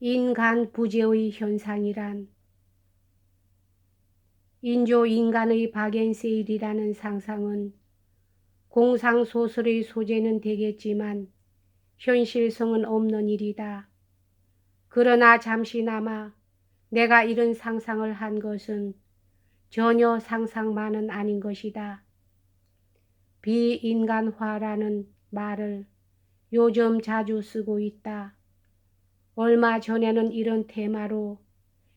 인간 부재의 현상이란 인조 인간의 바겐세일이라는 상상은 공상소설의 소재는 되겠지만 현실성은 없는 일이다. 그러나 잠시나마 내가 이런 상상을 한 것은 전혀 상상만은 아닌 것이다. 비인간화라는 말을 요즘 자주 쓰고 있다. 얼마 전에는 이런 테마로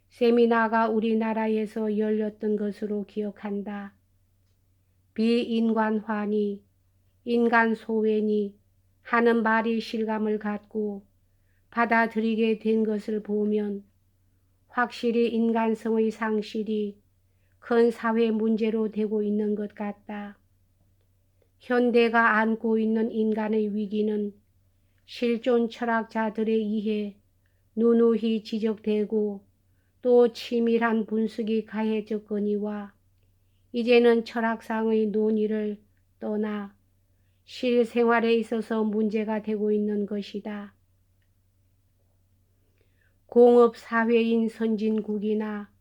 세미나가 우리나라에서 열렸던 것으로 기억한다. 비인간화니 인간 소외니 하는 말이 실감을 갖고 받아들이게 된 것을 보면 확실히 인간성의 상실이 큰 사회 문제로 되고 있는 것 같다. 현대가 안고 있는 인간의 위기는 실존 철학자들에 의해 누누이 지적되고 또 치밀한 분석이 가해졌거니와 이제는 철학상의 논의를 떠나 실생활에 있어서 문제가 되고 있는 것이다. 공업사회인 선진국이나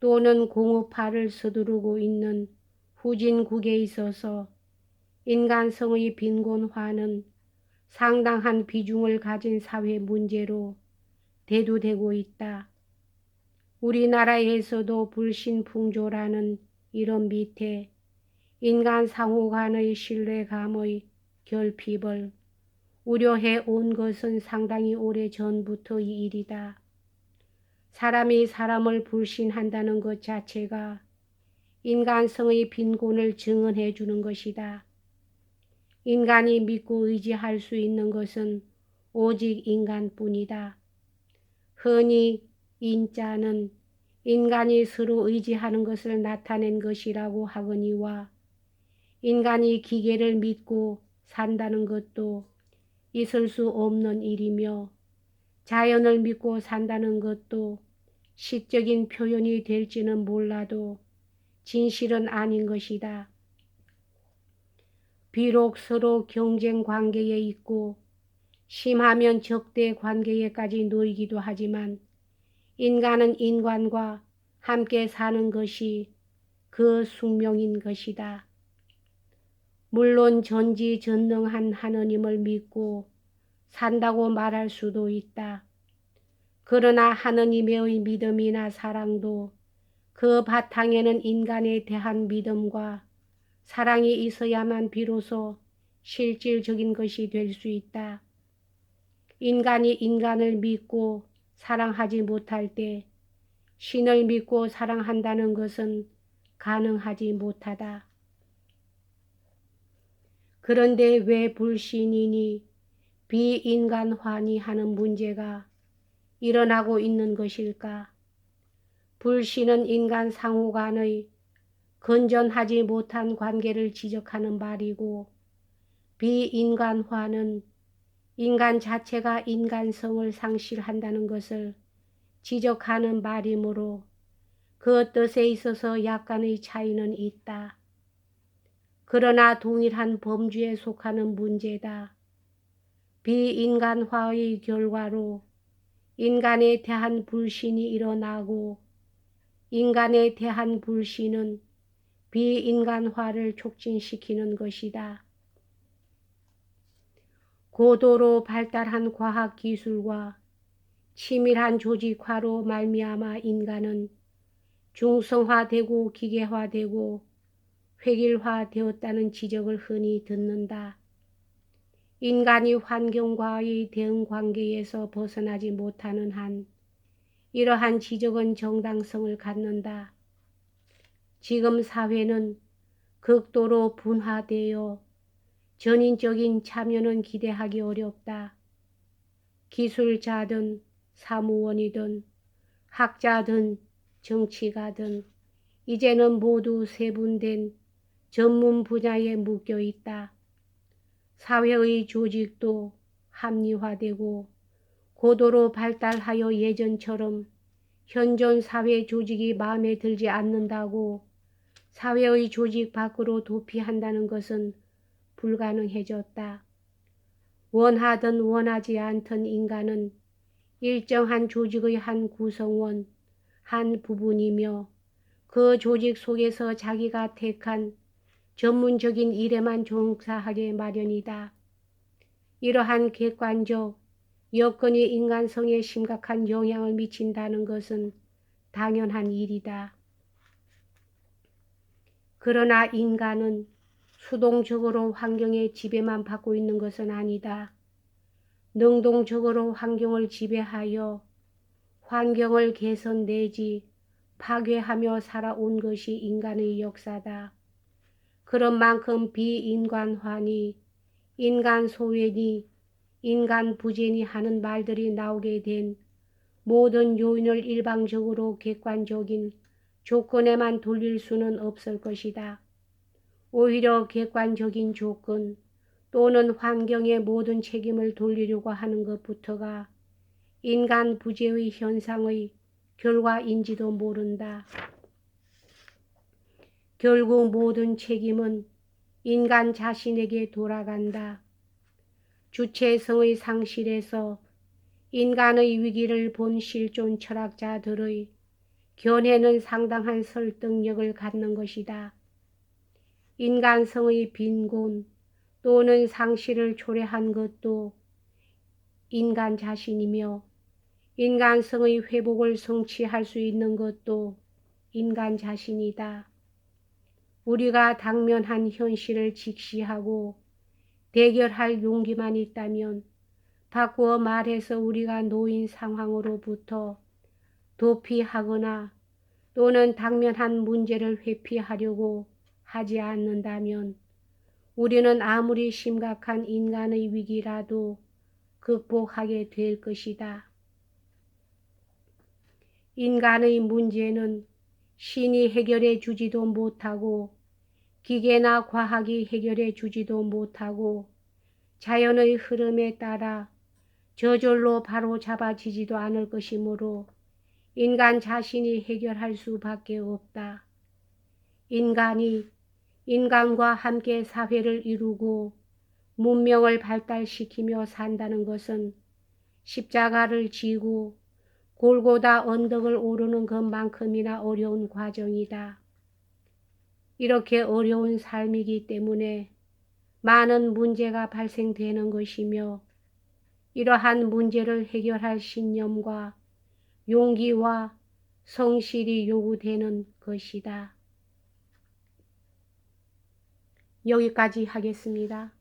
또는 공업화를 서두르고 있는 후진국에 있어서 인간성의 빈곤화는 상당한 비중을 가진 사회 문제로 대두되고 있다. 우리나라에서도 불신풍조라는 이런 밑에 인간 상호 간의 신뢰감의 결핍을 우려해 온 것은 상당히 오래 전부터의 일이다. 사람이 사람을 불신한다는 것 자체가 인간성의 빈곤을 증언해 주는 것이다. 인간이 믿고 의지할 수 있는 것은 오직 인간뿐이다. 흔히 인자는 인간이 서로 의지하는 것을 나타낸 것이라고 하거니와 인간이 기계를 믿고 산다는 것도 있을 수 없는 일이며 자연을 믿고 산다는 것도 시적인 표현이 될지는 몰라도 진실은 아닌 것이다. 비록 서로 경쟁 관계에 있고 심하면 적대 관계에까지 놓이기도 하지만 인간은 인간과 함께 사는 것이 그 숙명인 것이다. 물론 전지전능한 하느님을 믿고 산다고 말할 수도 있다. 그러나 하느님의 믿음이나 사랑도 그 바탕에는 인간에 대한 믿음과 사랑이 있어야만 비로소 실질적인 것이 될 수 있다. 인간이 인간을 믿고 사랑하지 못할 때 신을 믿고 사랑한다는 것은 가능하지 못하다. 그런데 왜 불신이니 비인간화니 하는 문제가 일어나고 있는 것일까? 불신은 인간 상호 간의 건전하지 못한 관계를 지적하는 말이고 비인간화는 인간 자체가 인간성을 상실한다는 것을 지적하는 말이므로 그 뜻에 있어서 약간의 차이는 있다. 그러나 동일한 범주에 속하는 문제다. 비인간화의 결과로 인간에 대한 불신이 일어나고 인간에 대한 불신은 비인간화를 촉진시키는 것이다. 고도로 발달한 과학 기술과 치밀한 조직화로 말미암아 인간은 중성화되고 기계화되고 획일화되었다는 지적을 흔히 듣는다. 인간이 환경과의 대응 관계에서 벗어나지 못하는 한 이러한 지적은 정당성을 갖는다. 지금 사회는 극도로 분화되어 전인적인 참여는 기대하기 어렵다. 기술자든 사무원이든 학자든 정치가든 이제는 모두 세분된 전문 분야에 묶여 있다. 사회의 조직도 합리화되고 고도로 발달하여 예전처럼 현존 사회 조직이 마음에 들지 않는다고 사회의 조직 밖으로 도피한다는 것은 불가능해졌다. 원하든 원하지 않던 인간은 일정한 조직의 한 구성원, 한 부분이며 그 조직 속에서 자기가 택한 전문적인 일에만 종사하게 마련이다. 이러한 객관적 여건이 인간성에 심각한 영향을 미친다는 것은 당연한 일이다. 그러나 인간은 수동적으로 환경의 지배만 받고 있는 것은 아니다. 능동적으로 환경을 지배하여 환경을 개선 내지 파괴하며 살아온 것이 인간의 역사다. 그런 만큼 비인간화니 인간 소외니 인간 부재니 하는 말들이 나오게 된 모든 요인을 일방적으로 객관적인 조건에만 돌릴 수는 없을 것이다. 오히려 객관적인 조건 또는 환경의 모든 책임을 돌리려고 하는 것부터가 인간 부재의 현상의 결과인지도 모른다. 결국 모든 책임은 인간 자신에게 돌아간다. 주체성의 상실에서 인간의 위기를 본 실존 철학자들의 견해는 상당한 설득력을 갖는 것이다. 인간성의 빈곤 또는 상실을 초래한 것도 인간 자신이며 인간성의 회복을 성취할 수 있는 것도 인간 자신이다. 우리가 당면한 현실을 직시하고 대결할 용기만 있다면 바꾸어 말해서 우리가 놓인 상황으로부터 도피하거나 또는 당면한 문제를 회피하려고 하지 않는다면 우리는 아무리 심각한 인간의 위기라도 극복하게 될 것이다. 인간의 문제는 신이 해결해 주지도 못하고 기계나 과학이 해결해 주지도 못하고 자연의 흐름에 따라 저절로 바로 잡아지지도 않을 것이므로 인간 자신이 해결할 수밖에 없다. 인간이 인간과 함께 사회를 이루고 문명을 발달시키며 산다는 것은 십자가를 지고 골고다 언덕을 오르는 것만큼이나 어려운 과정이다. 이렇게 어려운 삶이기 때문에 많은 문제가 발생되는 것이며 이러한 문제를 해결할 신념과 용기와 성실이 요구되는 것이다. 여기까지 하겠습니다.